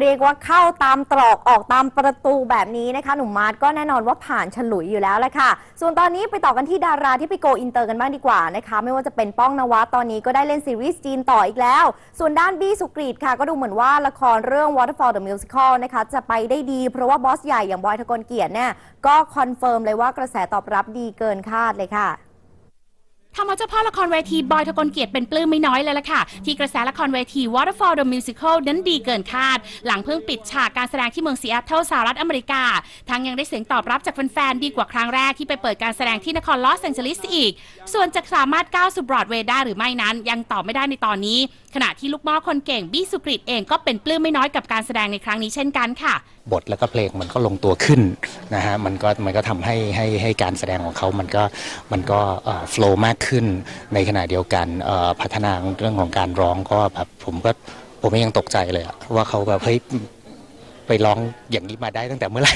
เรียกว่าเข้าตามตรอกออกตามประตูแบบนี้นะคะ หนุ่มมาร์ทก็แน่นอนว่าผ่านฉลุยอยู่แล้วแหละค่ะ ส่วนตอนนี้ไปต่อกันที่ดาราที่ไปโกอินเตอร์กันบ้างดีกว่านะคะ ไม่ว่าจะเป็นป้องนวัดตอนนี้ก็ได้เล่นซีรีส์จีนต่ออีกแล้ว ส่วนด้านบี้สุกรีตค่ะ ก็ดูเหมือนว่าละครเรื่อง Waterfall the Musical นะคะจะไปได้ดี เพราะว่าบอสใหญ่อย่างบอยทะกลเกียรติเนี่ยก็คอนเฟิร์มเลยว่ากระแสตอบรับดีเกินคาดเลยค่ะ ทำเอาเจ้าพ่อละครเวทีบอยทะกลเกียรติเป็นปลื้มไม่น้อยเลยล่ะค่ะ ที่กระแสละครเวที Waterfall the Musical นั้นดีเกินคาด หลังเพิ่งปิดฉากการแสดงที่เมืองซีแอตเทิลสหรัฐอเมริกา ทั้งยังได้เสียงตอบรับจากแฟนๆ ดีกว่าครั้งแรกที่ไปเปิดการแสดงที่นครลอสแองเจลิสอีก ส่วนจะสามารถก้าวสู่บรอดเวย์ได้หรือไม่นั้น ยังตอบไม่ได้ในตอนนี้ ขณะที่ลูกหม้อคนเก่งบี้สุกริตเองก็เป็นปลื้มไม่น้อยกับการแสดงในครั้งนี้เช่นกันค่ะ บทแล้วก็เพลงมันก็ลงตัวขึ้นนะฮะมันก็มันก็ทำให้ให้ให้การแสดงของเขามันก็มันก็โฟล์มากขึ้น ในขณะเดียวกันพัฒนาเรื่องของการร้องก็แบบผมก็ผมยังตกใจเลยว่าเขาแบบเฮ้ยไปร้องอย่างนี้มาได้ตั้งแต่เมื่อไหร่